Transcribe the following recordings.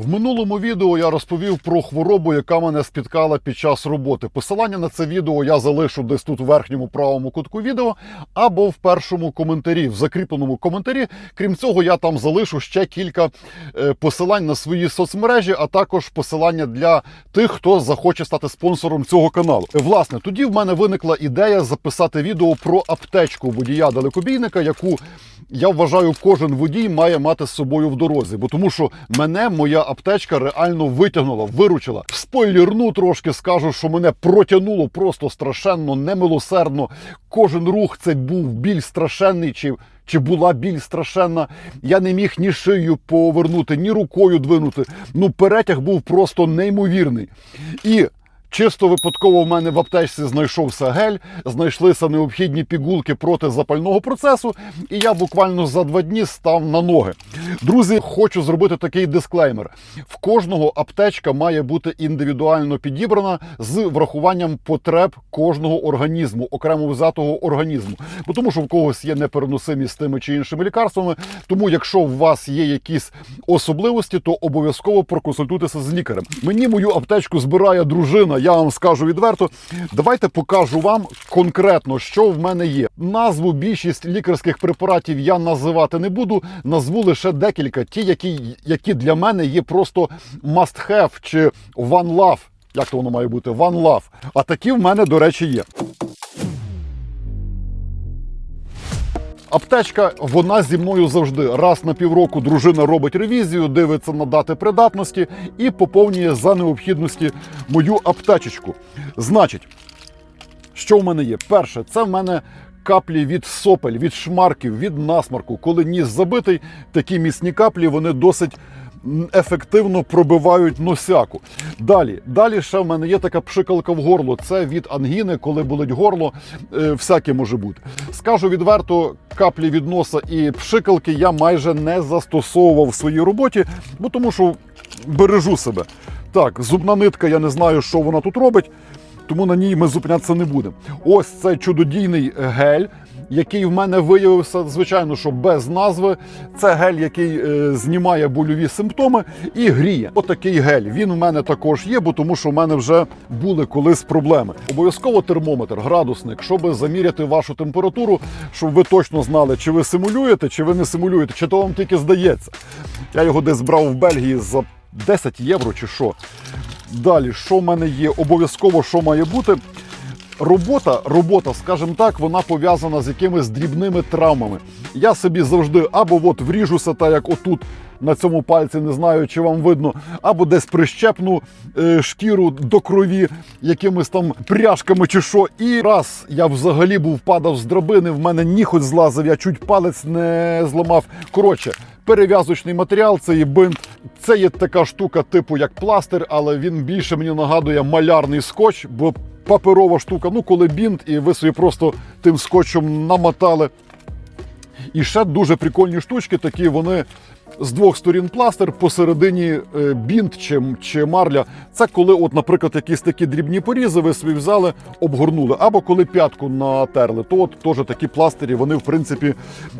В минулому відео я розповів про хворобу, яка мене спіткала під час роботи. Посилання на це відео я залишу десь тут в верхньому правому кутку відео або в першому коментарі, в закріпленому коментарі. Крім цього, я там залишу ще кілька е, посилань на свої соцмережі, а також посилання для тих, хто захоче стати спонсором цього каналу. Е, Власне, тоді в мене виникла ідея записати відео про аптечку водія далекобійника, яку я вважаю, кожен водій має мати з собою в дорозі, бо тому що мене моя аптечка реально витягнула, виручила. Спойлерну трошки скажу, що мене протягнуло просто страшенно, немилосердно. Кожен рух це був біль страшенний чи. Чи була біль страшенна, я не міг ні шию повернути, ні рукою двинути. Ну, перетяг був просто неймовірний. І Чисто випадково в мене в аптечці знайшовся гель, знайшлися необхідні пігулки проти запального процесу, і я буквально за два дні став на ноги. Друзі, хочу зробити такий дисклеймер: в кожного аптечка має бути індивідуально підібрана з врахуванням потреб кожного організму, окремо взятого організму. Бо тому, що в когось є непереносимість з тими чи іншими лікарствами. Тому, якщо у вас є якісь особливості, то обов'язково проконсультуйтеся з лікарем. Мені мою аптечку збирає дружина. Я вам скажу відверто. Давайте покажу вам конкретно, що в мене є. Назву більшість лікарських препаратів я називати не буду. Назву лише декілька, ті, які, які для мене є просто must have чи one love. Як то воно має бути? One love. А такі в мене, до речі, є. Аптечка, вона зі мною завжди. Раз на півроку дружина робить ревізію, дивиться на дати придатності і поповнює за необхідності мою аптечечку. Значить, що в мене є? Перше, це в мене каплі від сопель, від шмарків, від насмарку. Коли ніс забитий, такі міцні каплі вони досить ефективно пробивають носяку. Далі, далі ще в мене є така пшикалка в горло. Це від ангіни, коли болить горло, е, всяке може бути. Скажу відверто, каплі від носа і пшикалки я майже не застосовував в своїй роботі, бо тому що бережу себе. Так, зубна нитка, я не знаю, що вона тут робить тому на ній ми зупинятися не будемо. Ось цей чудодійний гель, який в мене виявився, звичайно, що без назви. Це гель, який е, знімає больові симптоми і гріє. Отакий гель. Він в мене також є, бо тому що в мене вже були колись проблеми. Обов'язково термометр, градусник, щоб заміряти вашу температуру, щоб ви точно знали, чи ви симулюєте, чи ви не симулюєте, чи то вам тільки здається. Я його десь брав в Бельгії за 10 євро чи що. Далі, що в мене є? Обов'язково, що має бути. Робота, робота, скажімо так, вона пов'язана з якимись дрібними травмами. Я собі завжди або от вріжуся, так як отут на цьому пальці, не знаю, чи вам видно, або десь прищепну е, шкіру до крові якимись там пряжками чи що. І раз я взагалі був падав з драбини, в мене ніхоть злазив, я чуть палець не зламав. Коротше, перев'язочний матеріал, це є бинт. Це є така штука, типу як пластир, але він більше мені нагадує малярний скотч, бо паперова штука, ну коли бінт, і ви собі просто тим скотчем намотали. І ще дуже прикольні штучки, такі вони з двох сторін пластир, посередині е, бінт чи, чи марля. Це коли, от, наприклад, якісь такі дрібні порізи ви собі взяли, обгорнули. Або коли п'ятку натерли, то от теж такі пластирі, вони, в принципі,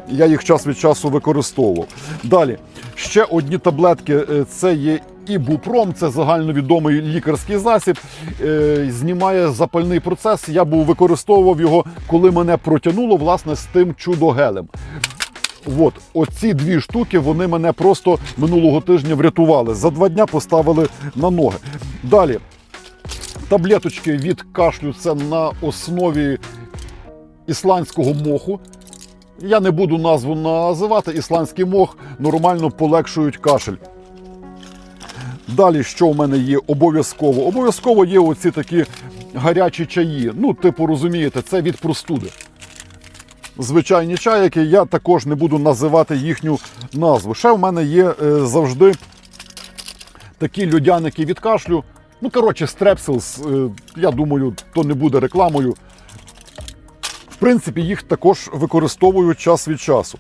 я їх час від часу використовував. Далі, ще одні таблетки е, це є Ібупром, це загальновідомий лікарський засіб, е, знімає запальний процес. Я був використовував його, коли мене протягнуло власне з тим чудогелем. От, оці дві штуки вони мене просто минулого тижня врятували. За два дня поставили на ноги. Далі таблеточки від кашлю це на основі ісландського моху. Я не буду назву називати. Ісландський мох нормально полегшують кашель. Далі, що в мене є обов'язково? Обов'язково є оці такі гарячі чаї. Ну, типу, розумієте, це від простуди. Звичайні чайки, я також не буду називати їхню назву. Ще в мене є е, завжди такі льодяники від кашлю. Ну, коротше, стрепсилс, е, я думаю, то не буде рекламою. В принципі, їх також використовую час від часу.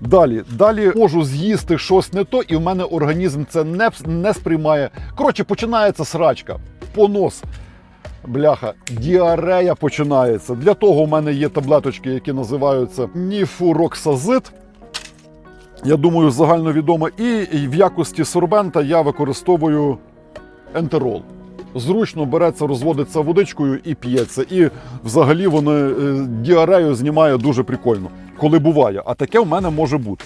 Далі, далі можу з'їсти щось не то, і в мене організм це не, не сприймає. Коротше, починається срачка, понос. Бляха, діарея починається. Для того у мене є таблеточки, які називаються ніфуроксазит. я думаю, загальновідома. І в якості сорбента я використовую ентерол. Зручно береться, розводиться водичкою і п'ється. І взагалі воно е, діарею знімає дуже прикольно, коли буває. А таке в мене може бути.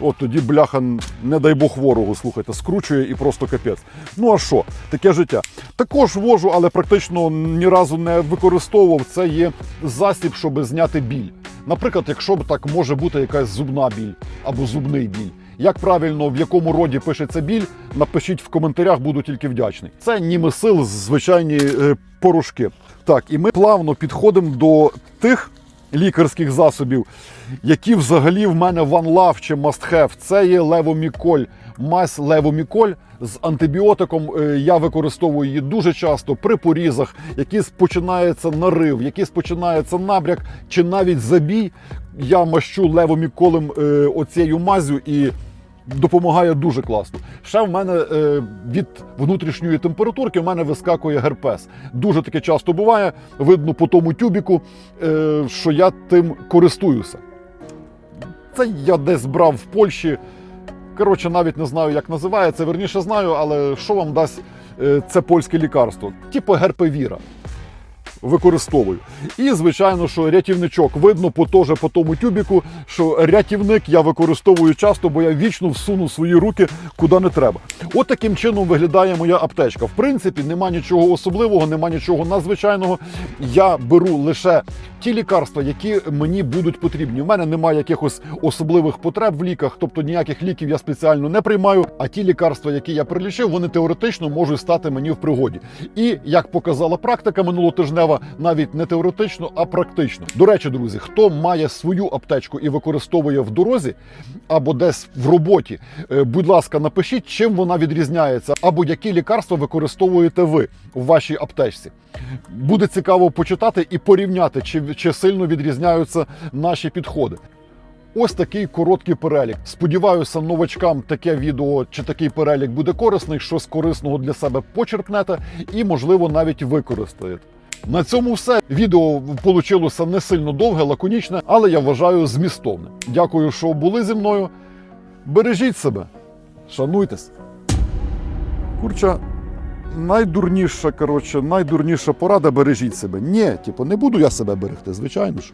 От тоді бляха, не дай Бог ворогу, слухайте, скручує і просто капець. Ну а що, таке життя. Також вожу, але практично ні разу не використовував. Це є засіб, щоб зняти біль. Наприклад, якщо б так може бути якась зубна біль або зубний біль. Як правильно в якому роді пишеться біль, напишіть в коментарях, буду тільки вдячний. Це німесил, звичайні е, порошки. Так, і ми плавно підходимо до тих лікарських засобів, які взагалі в мене one love чи must have. Це є левоміколь, мазь левоміколь з антибіотиком. Е, Я використовую її дуже часто при порізах, які починається нарив, які починається набряк чи навіть забій. Я мащу левоміколем е, оцією мазю і допомагає дуже класно. Ще в мене е, від внутрішньої температурки в мене вискакує герпес. Дуже таке часто буває. Видно по тому тюбіку, е, що я тим користуюся. Це я десь брав в Польщі. Коротше, навіть не знаю, як називається. Верніше знаю, але що вам дасть е, це польське лікарство? Типу герпевіра. Використовую. І, звичайно, що рятівничок видно по теж по тому тюбіку, що рятівник я використовую часто, бо я вічно всуну свої руки куди не треба. От таким чином виглядає моя аптечка. В принципі, нема нічого особливого, нема нічого надзвичайного. Я беру лише ті лікарства, які мені будуть потрібні. У мене немає якихось особливих потреб в ліках, тобто ніяких ліків я спеціально не приймаю. А ті лікарства, які я прилічив, вони теоретично можуть стати мені в пригоді. І як показала практика минулотижнева, навіть не теоретично, а практично. До речі, друзі, хто має свою аптечку і використовує в дорозі або десь в роботі, е, будь ласка, напишіть, чим вона відрізняється, або які лікарства використовуєте ви у вашій аптечці. Буде цікаво почитати і порівняти, чи, чи сильно відрізняються наші підходи. Ось такий короткий перелік. Сподіваюся, новачкам таке відео чи такий перелік буде корисний, щось корисного для себе почерпнете і, можливо, навіть використаєте. На цьому все. Відео вийшло не сильно довге, лаконічне, але я вважаю змістовне. Дякую, що були зі мною. Бережіть себе, шануйтесь. Курча, найдурніша, коротше, найдурніша порада бережіть себе. Ні, типу, не буду я себе берегти, звичайно ж.